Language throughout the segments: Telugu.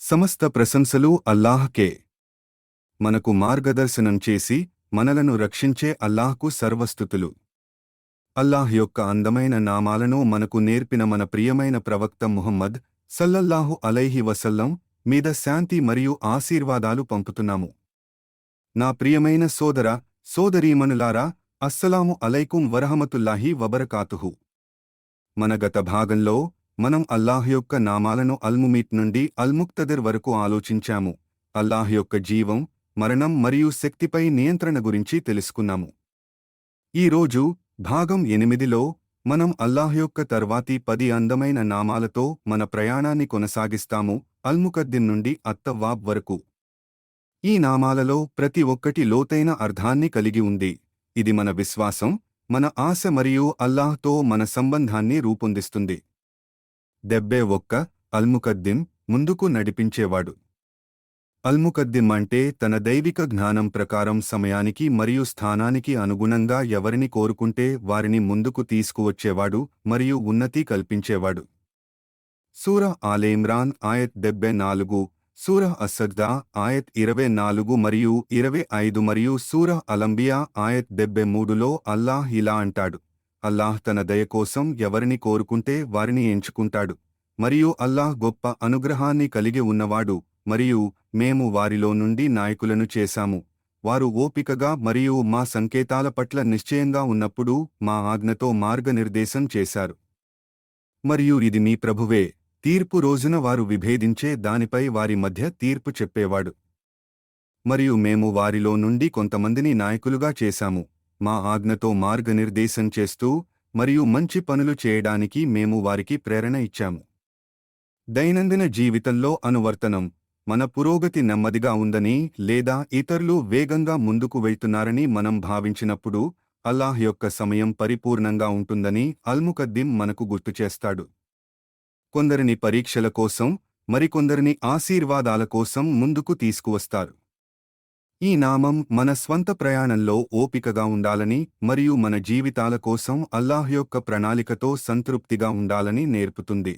సమస్త ప్రశంసలు అల్లాహకే. మనకు మార్గదర్శనం చేసి మనలను రక్షించే అల్లాహ్కు సర్వస్థుతులు. అల్లాహ్ యొక్క అందమైన నామాలను మనకు నేర్పిన మన ప్రియమైన ప్రవక్త ముహమ్మద్ సల్లల్లాహు అలైహి వసల్లం మీద శాంతి మరియు ఆశీర్వాదాలు పంపుతున్నాము. నా ప్రియమైన సోదర సోదరీమణులారా అస్సలాము అలైకుం వరహమతుల్లాహి వబరకాతుహు. మన గత భాగంలో మనం అల్లాహ్ యొక్క నామాలను అల్ముమీట్ నుండి అల్ముక్తదిర్ వరకు ఆలోచించాము. అల్లాహ్ యొక్క జీవం మరణం మరియు శక్తిపై నియంత్రణ గురించి తెలుసుకున్నాము. ఈ రోజు భాగం ఎనిమిదిలో మనం అల్లాహ్ యొక్క తర్వాతి పది అందమైన నామాలతో మన ప్రయాణాన్ని కొనసాగిస్తాము అల్ముకద్దిన్ నుండి అత్తవాబ్ వరకు. ఈ నామాలలో ప్రతి ఒక్కటి లోతైన అర్థాన్ని కలిగి ఉంది. ఇది మన విశ్వాసం మన ఆశ మరియు అల్లాహ్తో మన సంబంధాన్ని రూపొందిస్తుంది. దెబ్బే ఒక్క అల్ముకద్దిం ముందుకు నడిపించేవాడు. అల్ముకద్దిం అంటే తన దైవిక జ్ఞానం ప్రకారం సమయానికి మరియు స్థానానికి అనుగుణంగా ఎవరిని కోరుకుంటే వారిని ముందుకు తీసుకువచ్చేవాడు మరియు ఉన్నతి కల్పించేవాడు. సూర ఆలేమ్రాన్ ఆయత్ డెబ్బై నాలుగు సూర అసద్దా ఆయత్ ఇరవై నాలుగు మరియు ఇరవై ఐదు మరియు సూర అలంబియా ఆయత్ డెబ్బై మూడులో అల్లాహ్ ఇలా అంటాడు. అల్లాహ్ తన దయ కోసం ఎవరిని కోరుకుంటే వారిని ఎంచుకుంటాడు. మరియు అల్లాహ్ గొప్ప అనుగ్రహాన్ని కలిగి ఉన్నవాడు మరియు మేము వారిలో నుండి నాయకులను చేశాము. వారు ఓపికగా మరియు మా సంకేతాల పట్ల నిశ్చయంగా ఉన్నప్పుడు మా ఆజ్ఞతో మార్గనిర్దేశం చేశారు. మరియు ఇది మీ ప్రభువే. తీర్పు రోజున వారు విభేదించే దానిపై వారి మధ్య తీర్పు చెప్పేవాడు. మరియు మేము వారిలో నుండి కొంతమందిని నాయకులుగా చేశాము. మా ఆజ్ఞతో మార్గనిర్దేశం చేస్తూ మరియు మంచి పనులు చేయడానికి మేము వారికి ప్రేరణ ఇచ్చాము. దైనందిన జీవితంలో అనువర్తనం మన పురోగతి నెమ్మదిగా ఉందని లేదా ఇతరులు వేగంగా ముందుకు వెళ్తున్నారని మనం భావించినప్పుడు అల్లాహ్ యొక్క సమయం పరిపూర్ణంగా ఉంటుందని అల్ముకద్దీం మనకు గుర్తుచేస్తాడు కొందరిని పరీక్షల కోసం మరికొందరిని ఆశీర్వాదాల కోసం ముందుకు తీసుకువస్తారు. ఈ నామం మన స్వంత ప్రయాణంలో ఓపికగా ఉండాలని మరియు మన జీవితాల కోసం అల్లాహ్ యొక్క ప్రణాళికతో సంతృప్తిగా ఉండాలని నేర్పుతుంది.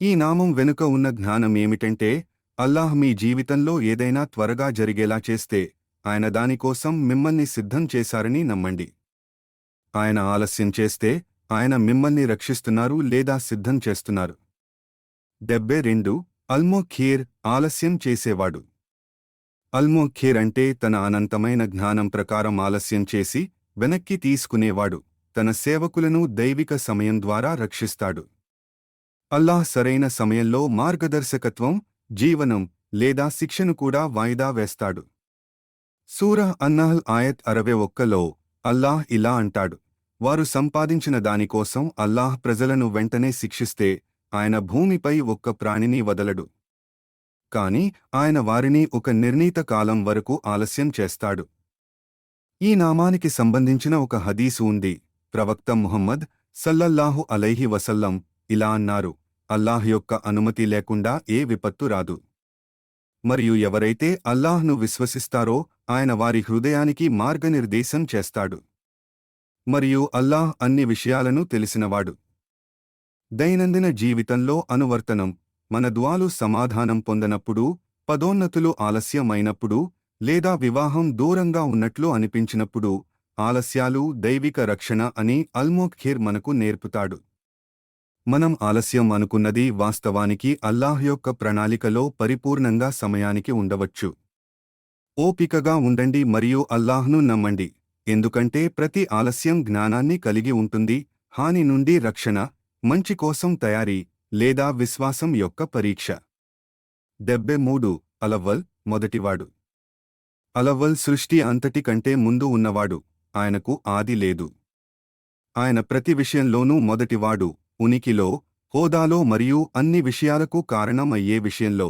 ఈ నామం వెనుక ఉన్న జ్ఞానం ఏమిటంటే అల్లాహ్ మీ జీవితంలో ఏదైనా త్వరగా జరిగేలా చేస్తే ఆయన దానికోసం మిమ్మల్ని సిద్ధం చేశారని నమ్మండి. ఆయన ఆలస్యం చేస్తే ఆయన మిమ్మల్ని రక్షిస్తున్నారు లేదా సిద్ధం చేస్తున్నారు. డెబ్బై రెండు. అల్మో ఖీర్ ఆలస్యం చేసేవాడు. అల్మోఖేర్ అంటే తన అనంతమైన జ్ఞానం ప్రకారం ఆలస్యం చేసి వెనక్కి తీసుకునేవాడు. తన సేవకులను దైవిక సమయం ద్వారా రక్షిస్తాడు. అల్లాహ్ సరైన సమయంలో మార్గదర్శకత్వం జీవనం లేదా శిక్షను కూడా వాయిదా వేస్తాడు. సూరహ్ అన్నహల్ ఆయత్ అరవై ఒక్కలో అల్లాహ్ ఇలా అంటాడు. వారు సంపాదించిన దానికోసం అల్లాహ్ ప్రజలను వెంటనే శిక్షిస్తే ఆయన భూమిపై ఒక్క ప్రాణిని వదలడు. కాని ఆయన వారిని ఒక నిర్ణీత కాలం వరకు ఆలస్యం చేస్తాడు. ఈ నామానికి సంబంధించిన ఒక హదీసు ఉంది. ప్రవక్త ముహమ్మద్ సల్లల్లాహు అలైహి వసల్లం ఇలా అన్నారు అల్లాహ్ యొక్క అనుమతి లేకుండా ఏ విపత్తు రాదు. మరియు ఎవరైతే అల్లాహ్ను విశ్వసిస్తారో ఆయన వారి హృదయానికి మార్గనిర్దేశం చేస్తాడు. మరియు అల్లాహ్ అన్ని విషయాలను తెలిసినవాడు. దైనందిన జీవితంలో అనువర్తనం మన ద్వాలు సమాధానం పొందనప్పుడు పదోన్నతులు ఆలస్యమైనప్పుడు లేదా వివాహం దూరంగా ఉన్నట్లు అనిపించినప్పుడు ఆలస్యాలు దైవిక రక్షణ అని అల్మోఖ్ఖీర్ మనకు నేర్పుతాడు. మనం ఆలస్యం అనుకున్నది వాస్తవానికి అల్లాహ్ యొక్క ప్రణాళికలో పరిపూర్ణంగా సమయానికి ఉండవచ్చు. ఓపికగా ఉండండి మరియు అల్లాహ్ను నమ్మండి. ఎందుకంటే ప్రతి ఆలస్యం జ్ఞానాన్ని కలిగి ఉంటుంది హాని నుండి రక్షణ మంచి కోసం తయారీ లేదా విశ్వాసం యొక్క పరీక్ష. డెబ్బె మూడు అలవ్వల్ మొదటివాడు. అలవ్వల్ సృష్టి అంతటి కంటే ముందు ఉన్నవాడు ఆయనకు ఆది లేదు. ఆయన ప్రతి విషయంలోనూ మొదటివాడు ఉనికిలో హోదాలో మరియు అన్ని విషయాలకు కారణం అయ్యే విషయంలో.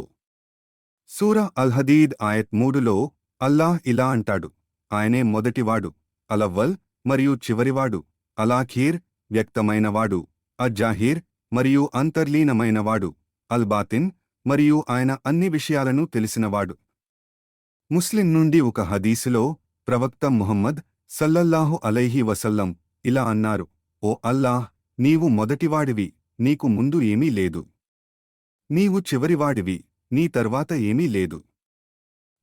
సూర అల్హదీద్ ఆయత్ మూడులో అల్లాహ్ ఇలా అంటాడు ఆయనే మొదటివాడు అలవ్వల్ మరియు చివరివాడు అలాఖీర్ వ్యక్తమైనవాడు అజ్జాహీర్ మరియు అంతర్లీనమైనవాడు అల్బాతిన్ మరియు ఆయన అన్ని విషయాలను తెలిసినవాడు. ముస్లిం నుండి ఒక హదీసులో ప్రవక్త ముహమ్మద్ సల్లల్లాహు అలైహి వసల్లం ఇలా అన్నారు ఓ అల్లాహ్ నీవు మొదటివాడివి నీకు ముందు ఏమీ లేదు. నీవు చివరివాడివి నీ తర్వాత ఏమీ లేదు.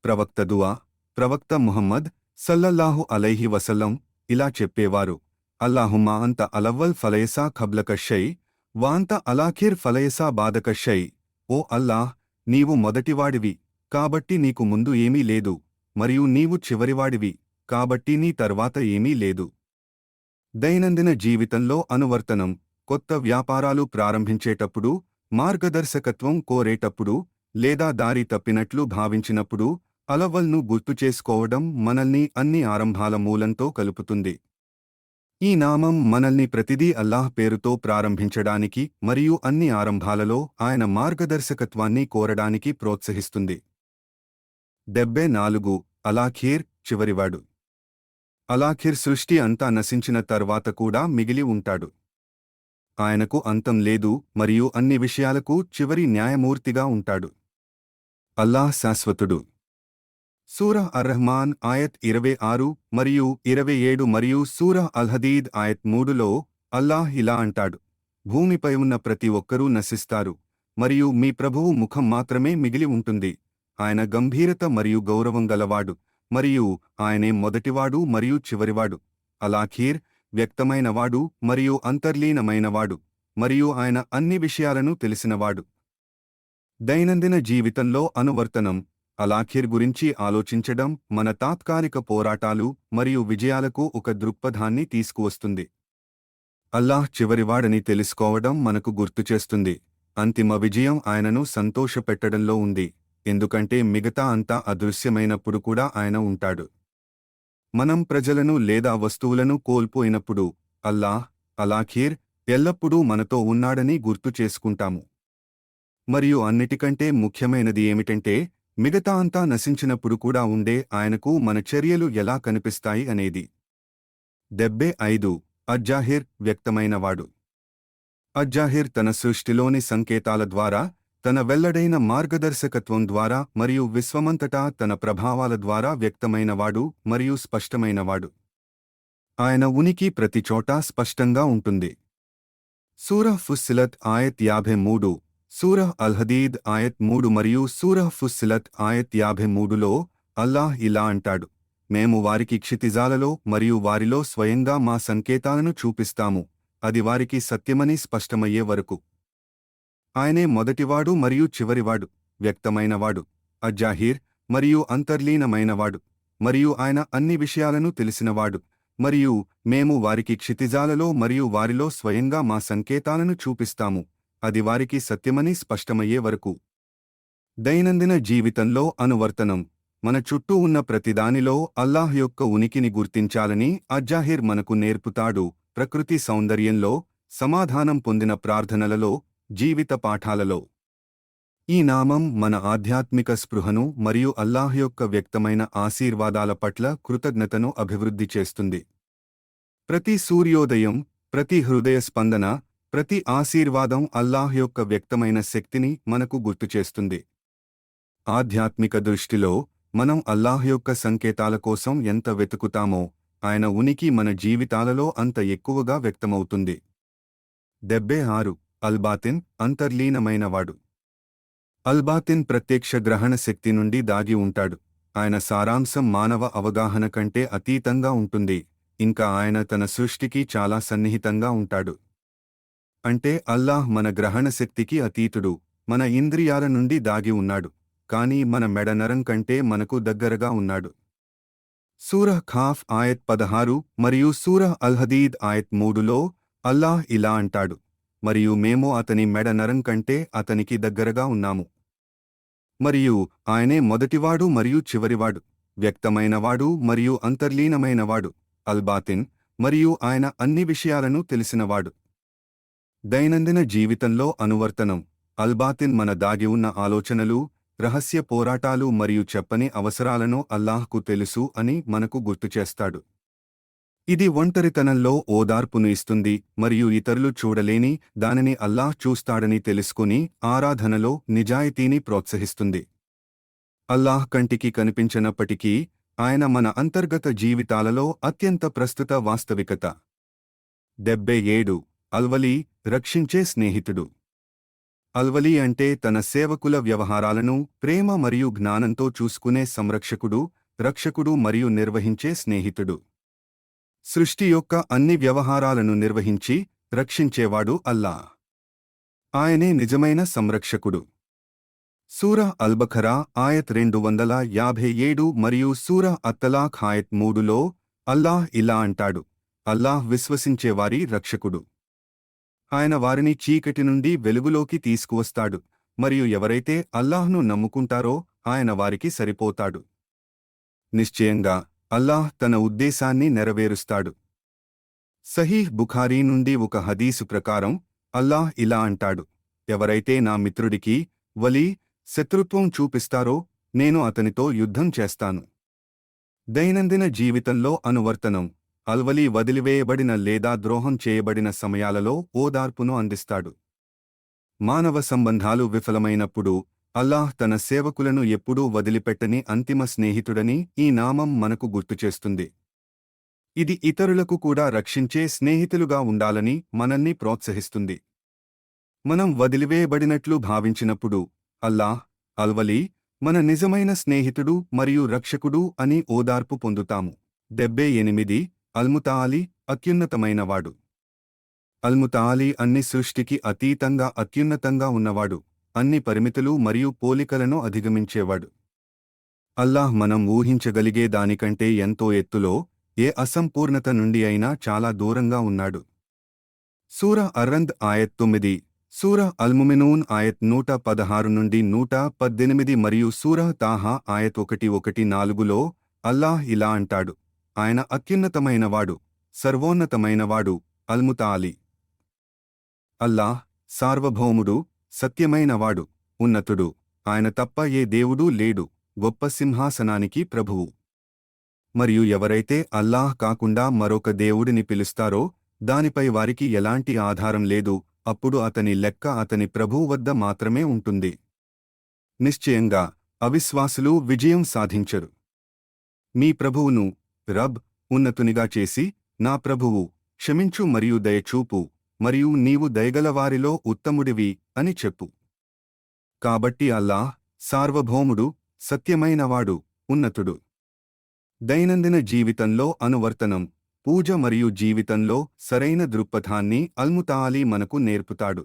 ప్రవక్త దువా ప్రవక్త ముహమ్మద్ సల్లల్లాహు అలైహి వసల్లం ఇలా చెప్పేవారు అల్లాహుమ్మా అంత అలవ్వల్ ఫలయసా ఖబ్లకషై వాంత అలాఖిర్ ఫలయసా బాధకషై ఓ అల్లాహ్ నీవు మొదటివాడివి కాబట్టి నీకు ముందు ఏమీ లేదు మరియు నీవు చివరివాడివి కాబట్టి నీ తర్వాత ఏమీ లేదు. దైనందిన జీవితంలో అనువర్తనం కొత్త వ్యాపారాలు ప్రారంభించేటప్పుడు మార్గదర్శకత్వం కోరేటప్పుడు లేదా దారి తప్పినట్లు భావించినప్పుడు అలవల్ను గుర్తు చేసుకోవడం మనల్ని అన్ని ఆరంభాల మూలంతో కలుపుతుంది. ఈ నామం మనల్ని ప్రతిదీ అల్లాహ్ పేరుతో ప్రారంభించడానికి మరియు అన్ని ఆరంభాలలో ఆయన మార్గదర్శకత్వాన్ని కోరడానికి ప్రోత్సహిస్తుంది. డెబ్బై నాలుగు అలాఖీర్ చివరివాడు అలాఖిర్ సృష్టి అంతా నశించిన తర్వాత కూడా మిగిలి ఉంటాడు. ఆయనకు అంతం లేదు మరియు అన్ని విషయాలకు చివరి న్యాయమూర్తిగా ఉంటాడు. అల్లాహ్ శాశ్వతుడు. సూరా అర్రహ్మాన్ ఆయత్ ఇరవై ఆరు మరియు ఇరవై ఏడు మరియు సూరా అల్హదీద్ ఆయత్ మూడులో అల్లాహ్ ఇలా అంటాడు భూమిపై ఉన్న ప్రతి ఒక్కరూ నశిస్తారు మరియు మీ ప్రభువు ముఖం మాత్రమే మిగిలి ఉంటుంది. ఆయన గంభీరత మరియు గౌరవం గలవాడు మరియు ఆయనే మొదటివాడు మరియు చివరివాడు. అలాఖీర్ వ్యక్తమైనవాడు మరియు అంతర్లీనమైనవాడు మరియు ఆయన అన్ని విషయాలను తెలిసినవాడు. దైనందిన జీవితంలో అనువర్తనం అలాఖిర్ గురించి ఆలోచించడం మన తాత్కాలిక పోరాటాలు మరియు విజయాలకు ఒక దృక్పథాన్ని తీసుకువస్తుంది. అల్లాహ్ చివరివాడని తెలుసుకోవడం మనకు గుర్తుచేస్తుంది అంతిమ విజయం ఆయనను సంతోషపెట్టడంలో ఉంది. ఎందుకంటే మిగతా అంతా అదృశ్యమైనప్పుడు కూడా ఆయన ఉంటాడు. మనం ప్రజలను లేదా వస్తువులను కోల్పోయినప్పుడు అల్లాహ్ అలాఖీర్ ఎల్లప్పుడూ మనతో ఉన్నాడని గుర్తు చేసుకుంటాము. మరియు అన్నిటికంటే ముఖ్యమైనది ఏమిటంటే మిగతా అంతా నశించినప్పుడు కూడా ఉండే ఆయనకు మన చర్యలు ఎలా కనిపిస్తాయి అనేది. డెబ్బే ఐదు. అజ్జాహిర్ వ్యక్తమైనవాడు. అజ్జాహిర్ తన సృష్టిలోని సంకేతాల ద్వారా తన వెల్లడైన మార్గదర్శకత్వం ద్వారా మరియు విశ్వమంతటా తన ప్రభావాల ద్వారా వ్యక్తమైనవాడు మరియు స్పష్టమైనవాడు. ఆయన ఉనికి ప్రతిచోటా స్పష్టంగా ఉంటుంది. సూరహ్ ఫుస్సిలత్ ఆయత్ యాభై మూడు. సూరహ్ అల్హదీద్ ఆయత్ మూడు మరియు సూరహ్ ఫుస్సిలత్ ఆయత్ యాభై మూడులో అల్లాహ్ ఇలా అంటాడు మేము వారికి క్షితిజాలలో మరియు వారిలో స్వయంగా మా సంకేతాలను చూపిస్తాము అది వారికి సత్యమని స్పష్టమయ్యే వరకు. ఆయనే మొదటివాడు మరియు చివరివాడు వ్యక్తమైనవాడు అజాహీర్ మరియు అంతర్లీనమైనవాడు మరియు ఆయన అన్ని విషయాలను తెలిసినవాడు మరియు మేము వారికి క్షితిజాలలో మరియు వారిలో స్వయంగా మా సంకేతాలను చూపిస్తాము. అది వారికి సత్యమని స్పష్టమయ్యే వరకు. దైనందిన జీవితంలో అనువర్తనం. మన చుట్టూ ఉన్న ప్రతిదానిలో అల్లాహ్ యొక్క ఉనికిని గుర్తించాలని అజ్జాహిర్ మనకు నేర్పుతాడు. ప్రకృతి సౌందర్యంలో సమాధానం పొందిన ప్రార్థనలలో జీవిత పాఠాలలో. ఈ నామం మన ఆధ్యాత్మిక స్పృహను మరియు అల్లాహ్ యొక్క వ్యక్తమైన ఆశీర్వాదాల పట్ల కృతజ్ఞతను అభివృద్ధి చేస్తుంది. ప్రతి సూర్యోదయం ప్రతి హృదయ స్పందన ప్రతి ఆశీర్వాదం అల్లాహ్ యొక్క వ్యక్తమైన శక్తిని మనకు గుర్తుచేస్తుంది ఆధ్యాత్మిక దృష్టిలో మనం అల్లాహ్ యొక్క సంకేతాల కోసం ఎంత వెతుకుతామో ఆయన ఉనికి మన జీవితాలలో అంత ఎక్కువగా వ్యక్తమవుతుంది. డెబ్బే ఆరు అల్బాతిన్ అంతర్లీనమైనవాడు. అల్బాతిన్ ప్రత్యక్ష గ్రహణ శక్తి నుండి దాగి ఉంటాడు. ఆయన సారాంశం మానవ అవగాహన కంటే అతీతంగా ఉంటుంది. ఇంకా ఆయన తన సృష్టికి చాలా సన్నిహితంగా ఉంటాడు. అంటే అల్లాహ్ మన గ్రహణ శక్తికి అతీతుడు మన ఇంద్రియాల నుండి దాగి ఉన్నాడు కాని మన మెడనరం కంటే మనకు దగ్గరగా ఉన్నాడు. సూరహ్ ఖాఫ్ ఆయత్ పదహారు మరియు సూరహ్ అల్హదీద్ ఆయత్ మూడులో అల్లాహ్ ఇలా అంటాడు మరియు మేము అతని మెడ నరం కంటే అతనికి దగ్గరగా ఉన్నాము. మరియు ఆయనే మొదటివాడు మరియు చివరివాడు వ్యక్తమైనవాడు మరియు అంతర్లీనమైనవాడు అల్బాతిన్ మరియు ఆయన అన్ని విషయాలను తెలిసినవాడు. దైనందిన జీవితంలో అనువర్తనం అల్బాతిన్ మన దాగి ఉన్న ఆలోచనలు రహస్య పోరాటాలు మరియు చెప్పని అవసరాలను అల్లాహ్కు తెలుసు అని మనకు గుర్తుచేస్తాడు ఇది ఒంటరితనంలో ఓదార్పును ఇస్తుంది మరియు ఇతరులు చూడలేని దానిని అల్లాహ్ చూస్తాడని తెలుసుకుని ఆరాధనలో నిజాయితీని ప్రోత్సహిస్తుంది. అల్లాహ్ కంటికి కనిపించనప్పటికీ ఆయన మన అంతర్గత జీవితాలలో అత్యంత ప్రస్తుత వాస్తవికత. డెబ్బై ఏడు అల్వలీ రక్షించే స్నేహితుడు. అల్వలి అంటే తన సేవకుల వ్యవహారాలను ప్రేమ మరియు జ్ఞానంతో చూసుకునే సంరక్షకుడు రక్షకుడు మరియు నిర్వహించే స్నేహితుడు. సృష్టి యొక్క అన్ని వ్యవహారాలను నిర్వహించి రక్షించేవాడు అల్లా. ఆయనే నిజమైన సంరక్షకుడు. సూర అల్బఖరా ఆయత్ రెండు వందల యాభై ఏడు మరియు సూర అత్తలాఖ్ ఆయత్ మూడులో అల్లాహ్ ఇలా అంటాడు అల్లాహ్ విశ్వసించేవారి రక్షకుడు. ఆయన వారిని చీకటి నుండి వెలుగులోకి తీసుకువస్తాడు. మరియు ఎవరైతే అల్లాహ్ను నమ్ముకుంటారో ఆయన వారికి సరిపోతాడు. నిశ్చయంగా అల్లాహ్ తన ఉద్దేశాన్ని నెరవేరుస్తాడు. సహీహ్ బుఖారీ నుండి ఒక హదీసు ప్రకారం అల్లాహ్ ఇలా అంటాడు ఎవరైతే నా మిత్రుడికి వలీ శత్రుత్వం చూపిస్తారో నేను అతనితో యుద్ధం చేస్తాను. దైనందిన జీవితంలో అనువర్తనం అల్వలి వదిలివేయబడిన లేదా ద్రోహం చేయబడిన సమయాలలో ఓదార్పును అందిస్తాడు. మానవ సంబంధాలు విఫలమైనప్పుడు అల్లాహ్ తన సేవకులను ఎప్పుడూ వదిలిపెట్టని అంతిమ స్నేహితుడని ఈ నామం మనకు గుర్తుచేస్తుంది ఇది ఇతరులకు కూడా రక్షించే స్నేహితులుగా ఉండాలని మనల్ని ప్రోత్సహిస్తుంది. మనం వదిలివేయబడినట్లు భావించినప్పుడు అల్లాహ్ అల్వలి మన నిజమైన స్నేహితుడు మరియు రక్షకుడు అని ఓదార్పు పొందుతాము. డెబ్బే ఎనిమిది అల్ముతాలి అత్యున్నతమైనవాడు. అల్ముతాలి అన్ని సృష్టికి అతీతంగా అత్యున్నతంగా ఉన్నవాడు. అన్ని పరిమితులు మరియు పోలికలను అధిగమించేవాడు. అల్లాహ్ మనం ఊహించగలిగే దానికంటే ఎంతో ఎత్తులో ఏ అసంపూర్ణత నుండి అయినా చాలా దూరంగా ఉన్నాడు. సూర అర్రంద్ ఆయత్ తొమ్మిది సూర అల్ముమినూన్ ఆయత్ నూట పదహారు నుండి నూట పద్దెనిమిది మరియు సూర తాహా ఆయత్ ఒకటి ఒకటి నాలుగులో అల్లాహ్ ఇలా అంటాడు. ఆయన అత్యున్నతమైనవాడు సర్వోన్నతమైనవాడు అల్ముతాలి. అల్లాహ్ సార్వభౌముడు సత్యమైనవాడు ఉన్నతుడు. ఆయన తప్ప ఏ దేవుడూ లేడు గొప్ప సింహాసనానికి ప్రభువు. మరియు ఎవరైతే అల్లాహ్ కాకుండా మరొక దేవుడిని పిలుస్తారో దానిపై వారికి ఎలాంటి ఆధారం లేదు అప్పుడు అతని లెక్క అతని ప్రభువు వద్ద మాత్రమే ఉంటుంది. నిశ్చయంగా అవిశ్వాసులు విజయం సాధించరు. మీ ప్రభువును రబ్ ఉన్నతునిగా చేసి నా ప్రభువు క్షమించు మరియు దయచూపు మరియు నీవు దయగలవారిలో ఉత్తముడివి అని చెప్పు. కాబట్టి అల్లాహ్ సార్వభౌముడు సత్యమైనవాడు ఉన్నతుడు. దైనందిన జీవితంలో అనువర్తనం పూజ మరియు జీవితంలో సరైన దృక్పథాన్ని అల్ముతాలి మనకు నేర్పుతాడు.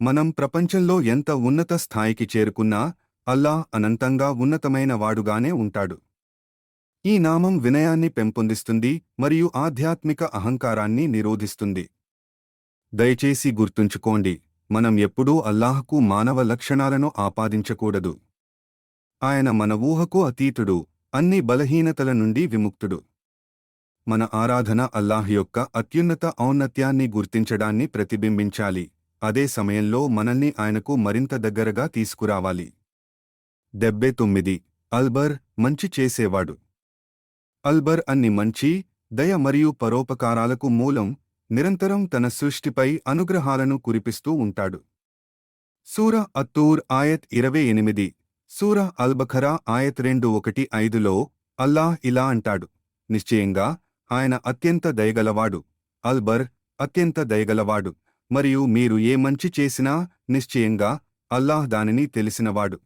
మనం ప్రపంచంలో ఎంత ఉన్నత స్థాయికి చేరుకున్నా అల్లాహ్ అనంతంగా ఉన్నతమైన వాడుగానే ఉంటాడు. ఈ నామం వినయాన్ని పెంపొందిస్తుంది మరియు ఆధ్యాత్మిక అహంకారాన్ని నిరోధిస్తుంది. దయచేసి గుర్తుంచుకోండి మనం ఎప్పుడూ అల్లాహకు మానవ లక్షణాలను ఆపాదించకూడదు. ఆయన మన ఊహకు అతీతుడు అన్ని బలహీనతల నుండి విముక్తుడు. మన ఆరాధన అల్లాహ్ యొక్క అత్యున్నత ఔన్నత్యాన్ని గుర్తించడాన్ని ప్రతిబింబించాలి అదే సమయంలో మనల్ని ఆయనకు మరింత దగ్గరగా తీసుకురావాలి. డెబ్బే తొమ్మిది అల్బర్ మంచి చేసేవాడు. అల్బర్ అన్ని మంచి దయ మరియు పరోపకారాలకు మూలం నిరంతరం తన సృష్టిపై అనుగ్రహాలను కురిపిస్తూ ఉంటాడు. సూర అత్తూర్ ఆయత్ ఇరవై ఎనిమిది సూర అల్బఖరా ఆయత్ రెండు ఒకటి ఐదులో అల్లాహ్ ఇలా అంటాడు నిశ్చయంగా ఆయన అత్యంత దయగలవాడు అల్బర్ అత్యంత దయగలవాడు మరియు మీరు ఏ మంచి చేసినా నిశ్చయంగా అల్లాహ్ దానిని తెలిసినవాడు.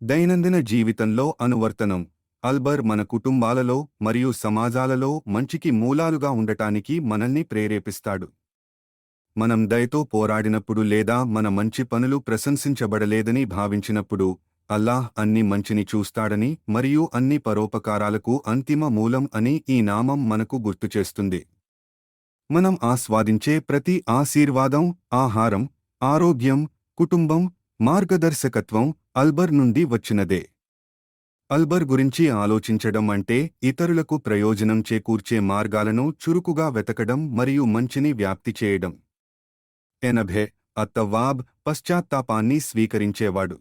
దైనందిన జీవితంలో అనువర్తనం అల్బర్ మన కుటుంబాలలో మరియు సమాజాలలో మంచికి మూలాలుగా ఉండటానికి మనల్ని ప్రేరేపిస్తాడు. మనం దయతో పోరాడినప్పుడు లేదా మన మంచి పనులు ప్రశంసించబడలేదని భావించినప్పుడు అల్లాహ్ అన్ని మంచిని చూస్తాడని మరియు అన్ని పరోపకారాలకు అంతిమ మూలం అని ఈ నామం మనకు గుర్తుచేస్తుంది మనం ఆస్వాదించే ప్రతి ఆశీర్వాదం ఆహారం ఆరోగ్యం కుటుంబం మార్గదర్శకత్వం అల్బర్ నుండి వచ్చినదే. అల్బర్ గురించి ఆలోచించడం అంటే ఇతరులకు ప్రయోజనం చేకూర్చే మార్గాలను చురుకుగా వెతకడం మరియు మంచిని వ్యాప్తి చేయడం. ఎనభే అత్తవాబ్ పశ్చాత్తాపాన్ని స్వీకరించేవాడు.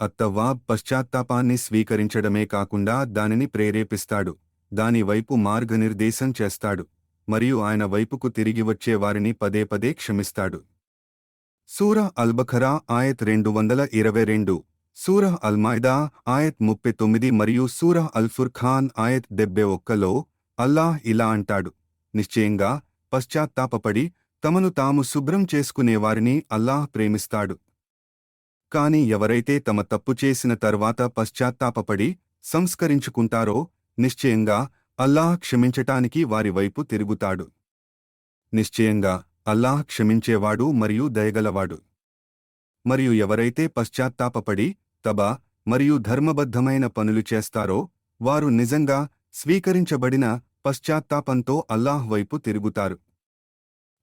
అత్తవాబ్ పశ్చాత్తాపాన్ని స్వీకరించడమే కాకుండా దానిని ప్రేరేపిస్తాడు దాని వైపు మార్గనిర్దేశం చేస్తాడు మరియు ఆయన వైపుకు తిరిగి వచ్చే వారిని పదే పదే క్షమిస్తాడు. సూర అల్బఖరా ఆయత్ రెండు వందల ఇరవై రెండు. సూరహ్ అల్మైదా ఆయత్ ముప్పై తొమ్మిది మరియు సూరహ్ అల్ఫుర్ఖాన్ ఆయత్ డెబ్బై ఒక్కలో అల్లాహ్ ఇలా అంటాడు నిశ్చయంగా పశ్చాత్తాపపడి తమను తాము శుభ్రం చేసుకునేవారిని అల్లాహ్ ప్రేమిస్తాడు. కాని ఎవరైతే తమ తప్పు చేసిన తర్వాత పశ్చాత్తాపపడి సంస్కరించుకుంటారో నిశ్చయంగా అల్లాహ్ క్షమించటానికి వారి వైపు తిరుగుతాడు. నిశ్చయంగా అల్లాహ్ క్షమించేవాడు మరియు దయగలవాడు. మరియు ఎవరైతే పశ్చాత్తాపపడి తబా మరియు ధర్మబద్ధమైన పనులు చేస్తారో వారు నిజంగా స్వీకరించబడిన పశ్చాత్తాపంతో అల్లాహ్ వైపు తిరుగుతారు.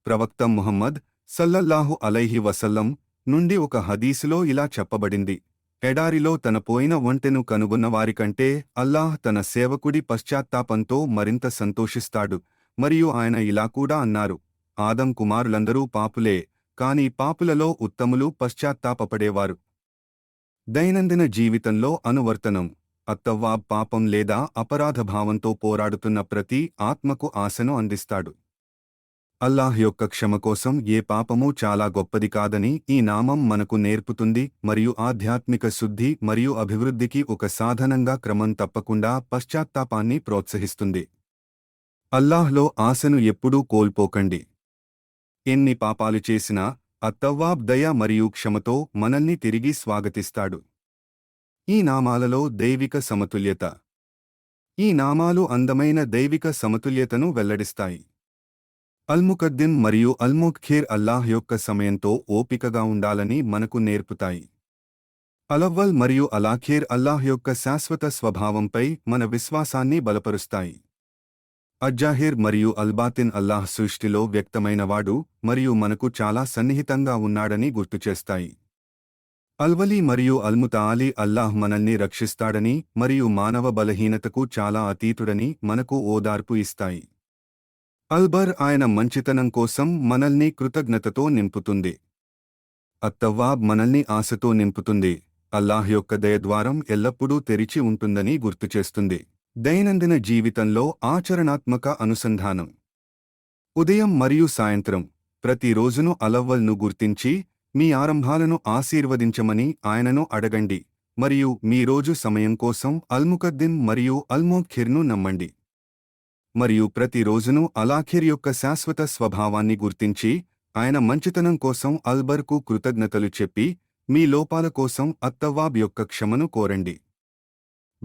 ప్రవక్త ముహమ్మద్ సల్లల్లాహు అలైహి వసల్లం నుండి ఒక హదీసులో ఇలా చెప్పబడింది. ఎడారిలో తన పోయిన ఒంటెను కనుగొన్న వారికంటే అల్లాహ్ తన సేవకుడి పశ్చాత్తాపంతో మరింత సంతోషిస్తాడు మరియు ఆయన ఇలా కూడా అన్నారు ఆదం కుమారులందరూ పాపులే కాని పాపులలో ఉత్తములు పశ్చాత్తాపపడేవారు. దైనందిన జీవితంలో అనువర్తనం అత్తవ్వాబ్ పాపం లేదా అపరాధభావంతో పోరాడుతున్న ప్రతి ఆత్మకు ఆశను అందిస్తాడు. అల్లాహ్ యొక్క క్షమ కోసం ఏ పాపమూ చాలా గొప్పది కాదని ఈ నామం మనకు నేర్పుతుంది మరియు ఆధ్యాత్మిక శుద్ధి మరియు అభివృద్ధికి ఒక సాధనంగా క్రమం తప్పకుండా పశ్చాత్తాపాన్ని ప్రోత్సహిస్తుంది. అల్లాహ్లో ఆశను ఎప్పుడూ కోల్పోకండి. ఎన్ని పాపాలు చేసినా అత్తవ్వాబ్ దయ మరియు క్షమతో మనల్ని తిరిగి స్వాగతిస్తాడు. ఈ నామాలలో దైవిక సమతుల్యత. ఈ నామాలు అందమైన దైవిక సమతుల్యతను వెల్లడిస్తాయి. అల్ముకద్దిన్ మరియు అల్ముఖ్ఖీర్ అల్లాహ్ యొక్క సమయంతో ఓపికగా ఉండాలని మనకు నేర్పుతాయి. అలవ్వల్ మరియు అలాఖీర్ అల్లాహ్ యొక్క శాశ్వత స్వభావంపై మన విశ్వాసాన్ని బలపరుస్తాయి. అజ్జాహిర్ మరియు అల్బాతిన్ అల్లాహ్ సృష్టిలో వ్యక్తమైనవాడు మరియు మనకు చాలా సన్నిహితంగా ఉన్నాడని గుర్తుచేస్తాయి అల్వలీ మరియు అల్ముతాలి అల్లాహ్ మనల్ని రక్షిస్తాడని మరియు మానవ బలహీనతకు చాలా అతీతుడని మనకు ఓదార్పు ఇస్తాయి. అల్బర్ ఆయన మంచితనం కోసం మనల్ని కృతజ్ఞతతో నింపుతుంది. అత్తవ్వాబ్ మనల్ని ఆశతో నింపుతుంది. అల్లాహ్ యొక్క దయద్వారం ఎల్లప్పుడూ తెరిచి ఉంటుందని గుర్తుచేస్తుంది దైనందిన జీవితంలో ఆచరణాత్మక అనుసంధానం. ఉదయం మరియు సాయంత్రం ప్రతిరోజును అలవ్వల్ను గుర్తించి మీ ఆరంభాలను ఆశీర్వదించమని ఆయనను అడగండి మరియు మీ రోజు సమయం కోసం అల్ముకద్దిన్ మరియు అల్మోఖిర్ను నమ్మండి. మరియు ప్రతిరోజును అలాఖిర్ యొక్క శాశ్వత స్వభావాన్ని గుర్తించి ఆయన మంచితనం కోసం అల్బర్కు కృతజ్ఞతలు చెప్పి మీ లోపాల కోసం అత్తవాబ్ యొక్క క్షమను కోరండి.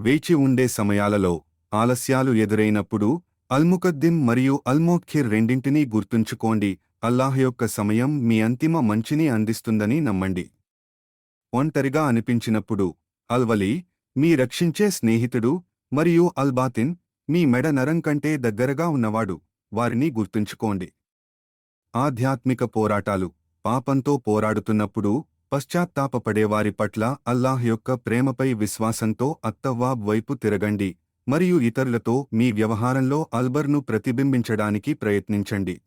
వేచి ఉండే సమయాలలో ఆలస్యాలు ఎదురైనప్పుడు అల్ముకద్దిం మరియు అల్మోఖిర్ రెండింటినీ గుర్తుంచుకోండి. అల్లాహ్ యొక్క సమయం మీ అంతిమ మంచిని అందిస్తుందని నమ్మండి. ఒంటరిగా అనిపించినప్పుడు అల్వలి మీ రక్షించే స్నేహితుడు మరియు అల్బాతిన్ మీ మెడ నరం కంటే దగ్గరగా ఉన్నవాడు వారిని గుర్తుంచుకోండి. ఆధ్యాత్మిక పోరాటాలు పాపంతో పోరాడుతున్నప్పుడు పశ్చాత్తాపపడేవారి పట్ల అల్లాహ్ యొక్క ప్రేమపై విశ్వాసంతో అత్తవాబ్ వైపు తిరగండి మరియు ఇతరులతో మీ వ్యవహారంలో అల్బర్ను ప్రతిబింబించడానికి ప్రయత్నించండి.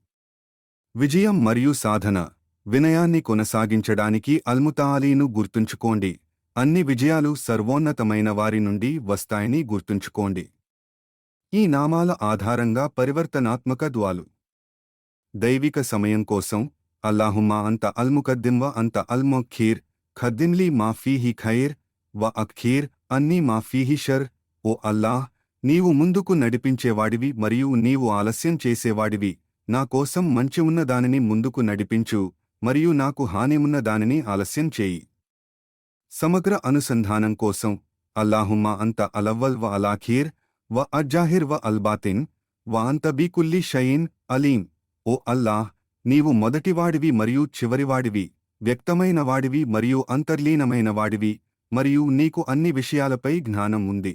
విజయం మరియు సాధన. వినయాన్ని కొనసాగించడానికి అల్ముతాలీను గుర్తుంచుకోండి. అన్ని విజయాలు సర్వోన్నతమైన వారి నుండి వస్తాయని గుర్తుంచుకోండి. ఈ నామాల ఆధారంగా పరివర్తనాత్మక ద్వాలు. దైవిక సమయం కోసం అల్లాహుమ్మా అంత అల్ముకద్దింవ అంత అల్మొఖీర్ ఖద్దిన్లీ మా ఫీహి ఖైర్ వ అఖీర్ అన్నీ మా ఫీహి షర్ ఓ అల్లాహ్ నీవు ముందుకు నడిపించేవాడివి మరియు నీవు ఆలస్యం చేసేవాడివి. నా కోసం మంచి ఉన్న దానిని ముందుకు నడిపించు మరియు నాకు హాని ఉన్న దానిని ఆలస్యం చేయి. సమగ్ర అనుసంధానం కోసం అల్లాహుమ్మా అంత అలవ్వల్ వ అలాఖీర్ వ అజ్జాహిర్ వ అల్బాతిన్ వ అంత బీకుల్లి షయీన్ అలీం ఓ అల్లాహ్ నీవు మొదటివాడివి మరియు చివరివాడివి వ్యక్తమైనవాడివి మరియు అంతర్లీనమైనవాడివి మరియు నీకు అన్ని విషయాలపై జ్ఞానం ఉంది.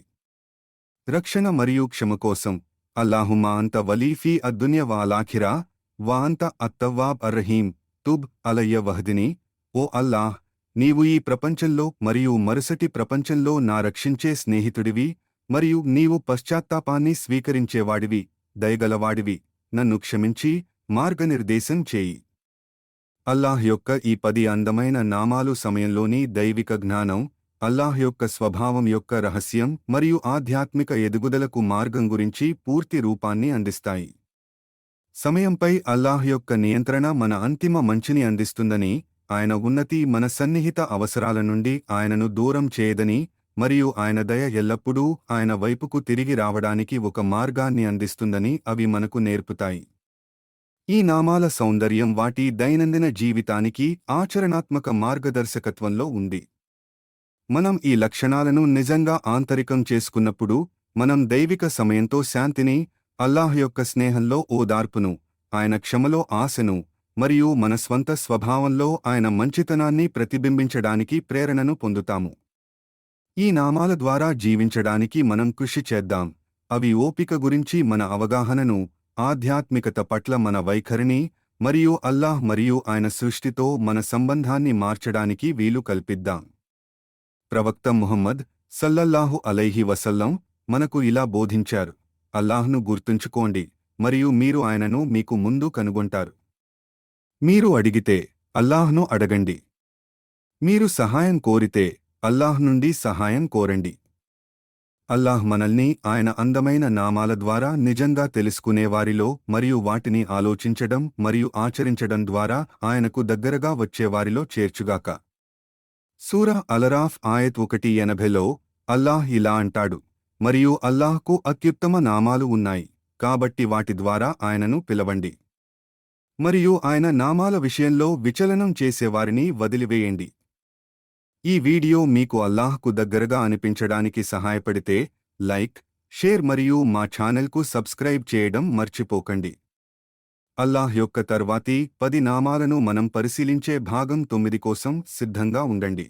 రక్షణ మరియు క్షమ కోసం. అల్లాహుమా అంత వలీఫీ అద్దున్య వాలాఖిరా వా అంత అత్తవ్వాబ్ అర్రహీం తుబ్ అలయ్య వహదిని ఓ అల్లాహ్ నీవు ఈ ప్రపంచంలో మరియు మరుసటి ప్రపంచంలో నా రక్షించే స్నేహితుడివి మరియు నీవు పశ్చాత్తాపాన్ని స్వీకరించేవాడివి దయగలవాడివి. నన్ను క్షమించి మార్గనిర్దేశం చేయి. అల్లాహ్ యొక్క ఈ పది అందమైన నామాలు సమయంలోని దైవిక జ్ఞానం అల్లాహ్ యొక్క స్వభావం యొక్క రహస్యం మరియు ఆధ్యాత్మిక ఎదుగుదలకు మార్గం గురించి పూర్తి రూపాన్ని అందిస్తాయి. సమయంపై అల్లాహ్ యొక్క నియంత్రణ మన అంతిమ మంచిని అందిస్తుందని ఆయన ఉన్నతి మన సన్నిహిత అవసరాల నుండి ఆయనను దూరం చేయదని మరియు ఆయన దయ ఎల్లప్పుడూ ఆయన వైపుకు తిరిగి రావడానికి ఒక మార్గాన్ని అందిస్తుందని అవి మనకు నేర్పుతాయి. ఈ నామాల సౌందర్యం వాటి దైనందిన జీవితానికి ఆచరణాత్మక మార్గదర్శకత్వంలో ఉంది. మనం ఈ లక్షణాలను నిజంగా ఆంతరికం చేసుకున్నప్పుడు మనం దైవిక సమయంతో శాంతిని అల్లాహ్ యొక్క స్నేహంలో ఓదార్పును ఆయన క్షమలో ఆశను మరియు మన స్వంత స్వభావంలో ఆయన మంచితనాన్ని ప్రతిబింబించడానికి ప్రేరణను పొందుతాము. ఈ నామాల ద్వారా జీవించడానికి మనం కృషి చేద్దాం. అవి ఓపిక గురించి మన అవగాహనను ఆధ్యాత్మికత పట్ల మన వైఖరిని మరియు అల్లాహ్ మరియు ఆయన సృష్టితో మన సంబంధాన్ని మార్చడానికి వీలు కల్పిద్దాం. ప్రవక్త ముహమ్మద్ సల్లల్లాహు అలైహి వసల్లం మనకు ఇలా బోధించారు అల్లాహ్ను గుర్తుంచుకోండి మరియు మీరు ఆయనను మీకు ముందు కనుగొంటారు. మీరు అడిగితే అల్లాహ్ను అడగండి. మీరు సహాయం కోరితే అల్లాహ్ నుండి సహాయం కోరండి. అల్లాహ్ మనల్ని ఆయన అందమైన నామాల ద్వారా నిజంగా తెలుసుకునేవారిలో మరియు వాటిని ఆలోచించడం మరియు ఆచరించడం ద్వారా ఆయనకు దగ్గరగా వచ్చేవారిలో చేర్చుగాక. సూర అలరాఫ్ ఆయత్ ఒకటి ఎనభైలో అల్లాహ్ ఇలా అంటాడు మరియు అల్లాహ్కు అత్యుత్తమ నామాలు ఉన్నాయి కాబట్టి వాటి ద్వారా ఆయనను పిలవండి. మరియు ఆయన నామాల విషయంలో విచలనం చేసేవారిని వదిలివేయండి. ఈ వీడియో మీకు అల్లాహ్కు దగ్గరగా అనిపించడానికి సహాయపడితే లైక్ షేర్ మరియు మా ఛానల్కు సబ్స్క్రైబ్ చేయడం మర్చిపోకండి. అల్లాహ్ యొక్క తర్వాతి పది నామాలను మనం పరిశీలించే భాగం తొమ్మిది కోసం సిద్ధంగా ఉండండి.